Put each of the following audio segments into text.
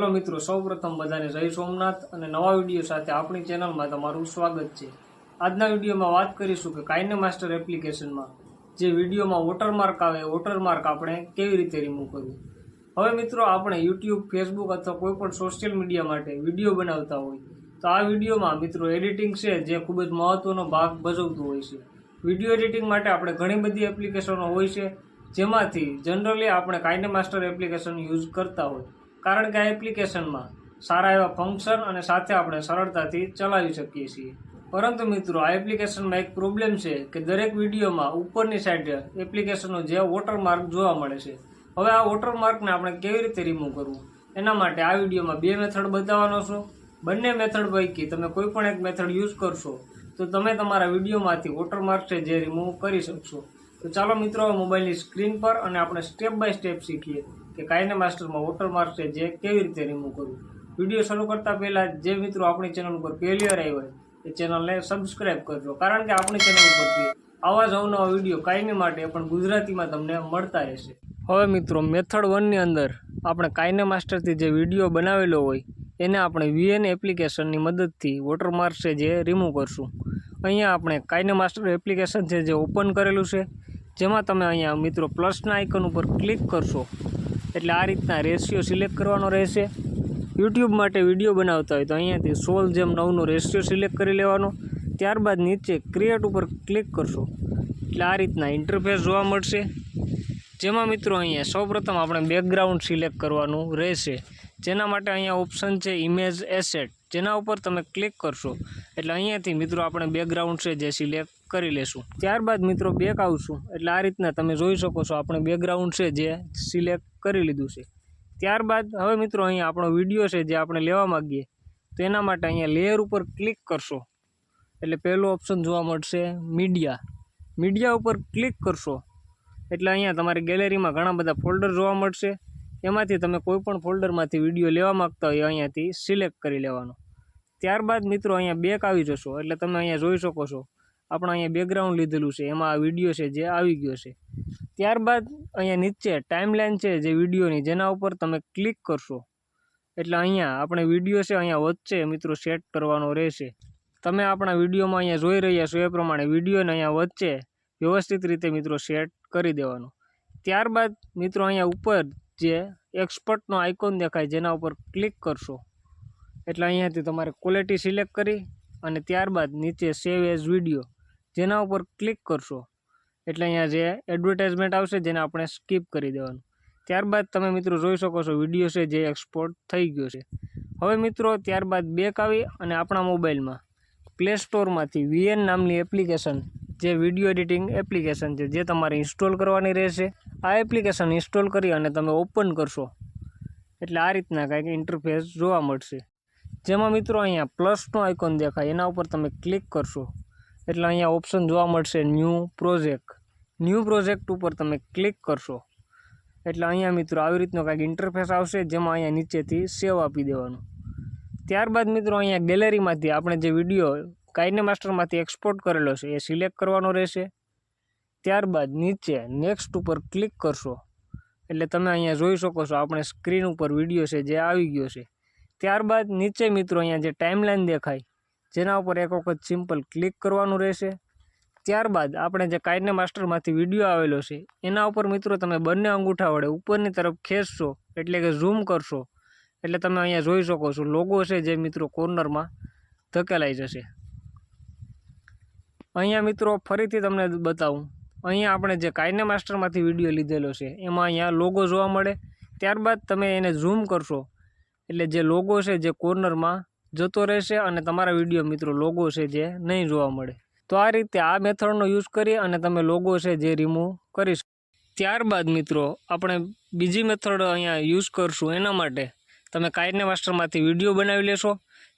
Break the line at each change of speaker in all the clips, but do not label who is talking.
Hello મિત્રો, સૌપ્રથમ બધાને જય સોમનાથ અને નવા વીડિયો સાથે આપણી ચેનલમાં તમારું સ્વાગત છે. આજના વિડીયોમાં વાત કરીશું કે કાઈને માસ્ટર એપ્લિકેશનમાં, જે વિડીયોમાં વોટરમાર્ક આવે વોટરમાર્ક આપણે કેવી રીતે રિમૂવ કરવું. હવે મિત્રો, આપણે યુટ્યુબ ફેસબુક અથવા કોઈપણ સોશિયલ મીડિયા માટે વીડિયો બનાવતા હોય, તો આ વિડીયોમાં મિત્રો એડિટિંગ છે, જે ખૂબ જ મહત્ત્વનો ભાગ ભજવતું હોય છે. વીડિયો એડિટિંગ માટે આપણે ઘણી બધી એપ્લિકેશનો હોય છે, જેમાંથી જનરલી આપણે કાઈને માસ્ટર એપ્લિકેશન યુઝ કરતા હોય. કારણ કે આ એપ્લિકેશનમાં સારા એવા ફંક્શન અને સાથે આપણે સરળતાથી ચલાવી શકીએ છીએ. પરંતુ મિત્રો, આ એપ્લિકેશનમાં એક પ્રોબ્લેમ છે કે દરેક વિડીયોમાં ઉપરની સાઈડ એપ્લિકેશનનો જે વોટરમાર્ક જોવા મળે છે. હવે આ વોટરમાર્કને આપણે કેવી રીતે રિમૂવ કરવું? એના માટે આ વિડીયોમાં બે મેથડ બતાવવાનો છું. બંને મેથડ પૈકી તમે કોઈ પણ એક મેથડ યુઝ કરશો, તો તમે તમારા વિડીયોમાંથી વોટરમાર્ક છે જે રિમૂવ કરી શકશો. તો ચાલો મિત્રો મોબાઈલની સ્ક્રીન પર અને આપણે સ્ટેપ બાય સ્ટેપ શીખીએ. કે કાઈને માસ્ટરમાં વોટરમાર્ક છે જે કેવી રીતે રિમૂવ કરવું? વીડિયો શરૂ કરતા પહેલા જે મિત્રો આપણી ચેનલ ઉપર પહેલી વાર આવ્યા હોય, એ ચેનલને સબસ્ક્રાઇબ કરજો. કારણ કે આપણી ચેનલ ઉપરથી આવા જ અવનવા વીડિયો કાયમી માટે પણ ગુજરાતીમાં તમને મળતા રહેશે. હવે મિત્રો મેથડ વનની અંદર આપણે કાઈને માસ્ટરથી જે વીડિયો બનાવેલો હોય, એને આપણે વીએન એપ્લિકેશનની મદદથી વોટરમાર્ક છે જે રિમૂવ કરશું. અહીંયા આપણે કાઈને માસ્ટર એપ્લિકેશન છે જે ઓપન કરેલું છે. જેમાં તમે અહીંયા મિત્રો પ્લસના આઇકન ઉપર ક્લિક કરશો. એટલે આ રીતના રેશિયો સિલેક્ટ કરવાનો રહેશે. યુટ્યુબ માટે વીડિયો બનાવતા હોય તો અહીંયાથી સોલ જેમ નવનો રેશિયો સિલેક્ટ કરી લેવાનો. ત્યારબાદ નીચે ક્રિએટ ઉપર ક્લિક કરશો. એટલે આ રીતના ઇન્ટરફેસ જોવા મળશે. જેમાં મિત્રો અહીંયા સૌપ્રથમ આપણે બેકગ્રાઉન્ડ સિલેક્ટ કરવાનું રહેશે. જેના માટે અહીંયા ઓપ્શન છે ઇમેજ એસેટ જેના ઉપર તમે ક્લિક કરશો. એટલે અહીંયાથી મિત્રો આપણે બેકગ્રાઉન્ડ છે જે સિલેક્ટ કરી લેશું. ત્યારબાદ મિત્રો બેક આવશું. એટલે આ રીતના તમે જોઈ શકો છો આપણે બેકગ્રાઉન્ડ છે જે સિલેક્ટ કરી લીધું છે. ત્યારબાદ હવે મિત્રો અહીંયા આપણો વીડિયો છે જે આપણે લેવા માગીએ. તો એના માટે અહીંયા લેયર ઉપર ક્લિક કરશો. એટલે પહેલો ઓપ્શન જોવા મળશે મીડિયા મીડિયા ઉપર ક્લિક કરશો. એટલે અહીંયા તમારી ગેલેરીમાં ઘણા બધા ફોલ્ડર જોવા મળશે. એમાંથી તમે કોઈપણ ફોલ્ડરમાંથી વીડિયો લેવા માગતા હોય અહીંયાથી સિલેક્ટ કરી લેવાનો. ત્યારબાદ મિત્રો અહીંયા બેક આવી જશો. એટલે તમે અહીંયા જોઈ શકો છો. આપણે અહીંયા બેકગ્રાઉન્ડ લીધેલું છે. એમાં આ વીડિયો છે જે આવી ગયો છે. ત્યારબાદ અહીંયા નીચે ટાઈમલાઈન છે જે વિડીયોની જેના ઉપર તમે ક્લિક કરશો. એટલે અહીંયા આપણે વીડિયો છે અહીંયા વચ્ચે મિત્રો સેટ કરવાનો રહેશે. તમે આપણા વિડીયોમાં અહીંયા જોઈ રહ્યા છો એ પ્રમાણે વિડીયોને અહીંયા વચ્ચે વ્યવસ્થિત રીતે મિત્રો સેટ કરી દેવાનો. ત્યારબાદ મિત્રો અહીંયા ઉપર જે એક્સપર્ટનો આઇકોન દેખાય, જેના ઉપર ક્લિક કરશો. એટલે અહીંયાથી તમારે ક્વોલિટી સિલેક્ટ કરી અને ત્યારબાદ નીચે સેવ એઝ વીડિયો જેના ઉપર ક્લિક કરશો. એટલે અહીંયા જે એડવર્ટાઇઝમેન્ટ આવશે જેને આપણે સ્કીપ કરી દેવાનું. ત્યારબાદ તમે મિત્રો જોઈ શકો છો વીડિયો છે જે એક્સપોર્ટ થઈ ગયો છે. હવે મિત્રો ત્યારબાદ બેક આવી અને આપણા મોબાઈલમાં પ્લે સ્ટોરમાંથી વીએન નામની એપ્લિકેશન જે વીડિયો એડિટિંગ એપ્લિકેશન છે જે તમારે ઇન્સ્ટોલ કરવાની રહેશે. આ એપ્લિકેશન ઇન્સ્ટોલ કરી અને તમે ઓપન કરશો. એટલે આ રીતના કાંઈક ઇન્ટરફેસ જોવા મળશે. જેમાં મિત્રો અહીંયા પ્લસનો આઇકોન દેખાય. એના ઉપર તમે ક્લિક કરશો. એટલે અહીંયા ઓપ્શન જોવા મળશે ન્યૂ પ્રોજેક્ટ ન્યૂ પ્રોજેક્ટ ઉપર તમે ક્લિક કરશો. એટલે અહીંયા મિત્રો આવી રીતનો કાંઈક ઇન્ટરફેસ આવશે, જેમાં અહીંયા નીચેથી સેવ આપી દેવાનું. ત્યારબાદ મિત્રો અહીંયા ગેલેરીમાંથી આપણે જે વીડિયો કાઈને માસ્ટરમાંથી એક્સપોર્ટ કરેલો છે, એ સિલેક્ટ કરવાનો રહેશે. ત્યારબાદ નીચે નેક્સ્ટ ઉપર ક્લિક કરશો. એટલે તમે અહીંયા જોઈ શકો છો, આપણે સ્ક્રીન ઉપર વીડિયો છે જે આવી ગયો છે. ત્યારબાદ નીચે મિત્રો અહીંયા જે ટાઈમલાઈન દેખાય, જેના ઉપર એક વખત સિમ્પલ ક્લિક કરવાનું રહેશે. ત્યારબાદ આપણે જે કાઈને માસ્ટરમાંથી વીડિયો આવેલો છે, એના ઉપર મિત્રો તમે બંને અંગૂઠા વડે ઉપરની તરફ ખેંચશો, એટલે કે ઝૂમ કરશો. એટલે તમે અહીંયા જોઈ શકો છો લોગો છે જે મિત્રો કોર્નરમાં ધકેલાઈ જશે. અહીંયા મિત્રો ફરીથી તમને બતાવું. અહીંયા આપણે જે કાઈને માસ્ટરમાંથી વીડિયો લીધેલો છે, એમાં અહીંયા લોગો જોવા મળે. ત્યારબાદ તમે એને ઝૂમ કરશો એટલે જે લોગો છે જે કોર્નરમાં જતો રહેશે અને તમારા વીડિયો મિત્રો લોગો છે જે નહીં જોવા મળે. તો આ રીતે આ મેથડનો યુઝ કરી અને તમે લોગો છે જે રિમૂવ કરી ત્યારબાદ મિત્રો, આપણે બીજી મેથડ અહીંયા યુઝ કરશું. એના માટે તમે કાઈને માસ્ટરમાંથી વીડિયો બનાવી લેશો.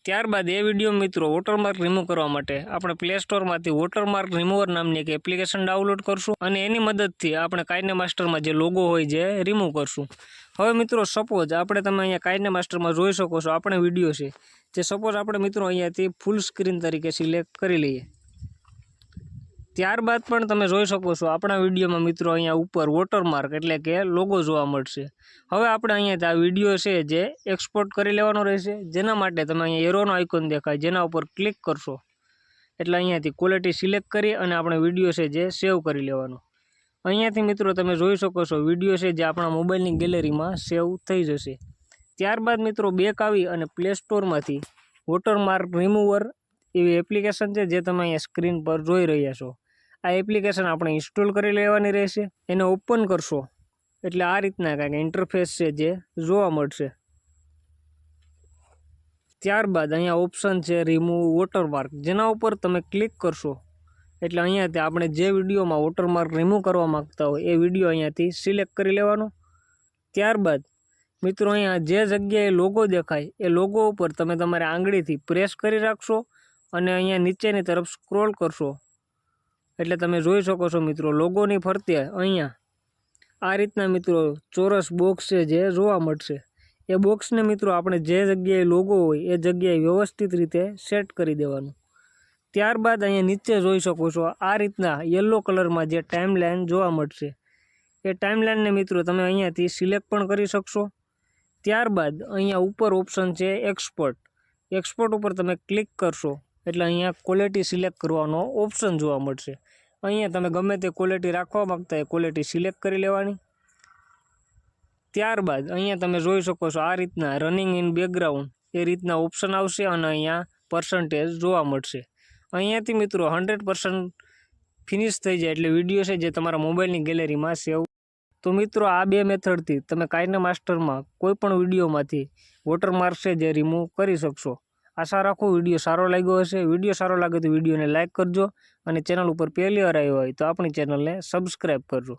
ત્યારબાદ એ વીડિયો મિત્રો વોટરમાર્ક રિમૂવ કરવા માટે આપણે પ્લે સ્ટોરમાંથી વોટરમાર્ક રિમૂવર નામની એક એપ્લિકેશન ડાઉનલોડ કરશું અને એની મદદથી આપણે કાયને માસ્ટરમાં જે લોગો હોય જે રિમૂવ કરશું. હવે મિત્રો સપોઝ આપણે તમે અહીંયા કાયને માસ્ટરમાં જોઈ શકો છો આપણે વીડિયો છે. જે સપોઝ આપણે મિત્રો અહીંયાથી ફૂલ સ્ક્રીન તરીકે સિલેક્ટ કરી લઈએ. ત્યારબાદ પણ તમે જોઈ શકો છો, આપણા વિડીયોમાં મિત્રો અહીંયા ઉપર વોટરમાર્ક એટલે કે લોગો જોવા મળશે. હવે આપણે અહીંયા આ વીડિયો છે જે એક્સપોર્ટ કરી લેવાનો રહેશે, જેના માટે તમે અહીંયા એરોનો આઇકોન દેખાય, જેના ઉપર ક્લિક કરશો. એટલે અહીંયાથી ક્વોલિટી સિલેક્ટ કરી અને આપણે વીડિયો છે જે સેવ કરી લેવાનો. અહીંયાથી મિત્રો તમે જોઈ શકો છો, વીડિયો છે જે આપણા મોબાઈલની ગેલેરીમાં સેવ થઈ જશે. ત્યારબાદ મિત્રો બેક આવી અને પ્લે સ્ટોરમાંથી વોટરમાર્ક રિમૂવર એવી એપ્લિકેશન છે જે તમે અહીંયા સ્ક્રીન પર જોઈ રહ્યા છો. આ એપ્લિકેશન આપણે ઇન્સ્ટોલ કરી લેવાની રહેશે. એને ઓપન કરશો. એટલે આ રીતના કાંઈક ઇન્ટરફેસ છે જે જોવા મળશે. ત્યારબાદ અહીંયા ઓપ્શન છે રિમૂવ વોટરમાર્ક જેના ઉપર તમે ક્લિક કરશો. એટલે અહીંયાથી આપણે જે વિડીયોમાં વોટરમાર્ક રિમૂવ કરવા માગતા હોય એ વીડિયો અહીંયાથી સિલેક્ટ કરી લેવાનો. ત્યારબાદ મિત્રો અહીંયા જે જગ્યાએ લોગો દેખાય એ લોગો ઉપર તમે તમારી આંગળીથી પ્રેસ કરી રાખશો અને અહીંયા નીચેની તરફ સ્ક્રોલ કરશો. એટલે તમે જોઈ શકો છો મિત્રો, લોગોની ફરતે અહીંયા આ રીતના મિત્રો ચોરસ બોક્સ છે જે જોવા મળશે. એ બોક્સને મિત્રો આપણે જે જગ્યાએ લોગો હોય, એ જગ્યાએ વ્યવસ્થિત રીતે સેટ કરી દેવાનું. ત્યારબાદ અહીંયા નીચે જોઈ શકો છો, આ રીતના યલો કલરમાં જે ટાઈમલાઈન જોવા મળશે. એ ટાઈમલાઈનને મિત્રો તમે અહીંયાથી સિલેક્ટ પણ કરી શકશો. ત્યારબાદ અહીંયા ઉપર ઓપ્શન છે એક્સપોર્ટ એક્સપોર્ટ ઉપર તમે ક્લિક કરશો. એટલે અહીંયા ક્વોલિટી સિલેક્ટ કરવાનો ઓપ્શન જોવા મળશે. અહીંયા તમે ગમે તે ક્વોલિટી રાખવા માગતા હોય ક્વોલિટી સિલેક્ટ કરી લેવાની. ત્યારબાદ અહીંયા તમે જોઈ શકો છો આ રીતના રનિંગ ઇન બેકગ્રાઉન્ડ એ રીતના ઓપ્શન આવશે અને અહીંયા પર્સન્ટેજ જોવા મળશે. અહીંયાથી મિત્રો હંડ્રેડ પર્સન્ટ ફિનિશ થઈ જાય એટલે વીડિયો છે જે તમારા મોબાઈલની ગેલેરીમાં સેવ તો મિત્રો આ બે મેથડથી તમે કાયના માસ્ટરમાં કોઈપણ વિડીયોમાંથી વોટરમાર્ક છે જે રિમૂવ કરી શકશો. આશા રાખું વીડિયો સારો લાગ્યો હશે. વીડિયો સારો લાગે તો વિડીયોને લાઇક કરજો અને ચેનલ ઉપર પહેલી વાર આવ્યો હોય તો આપણી ચેનલને સબસ્ક્રાઈબ કરજો.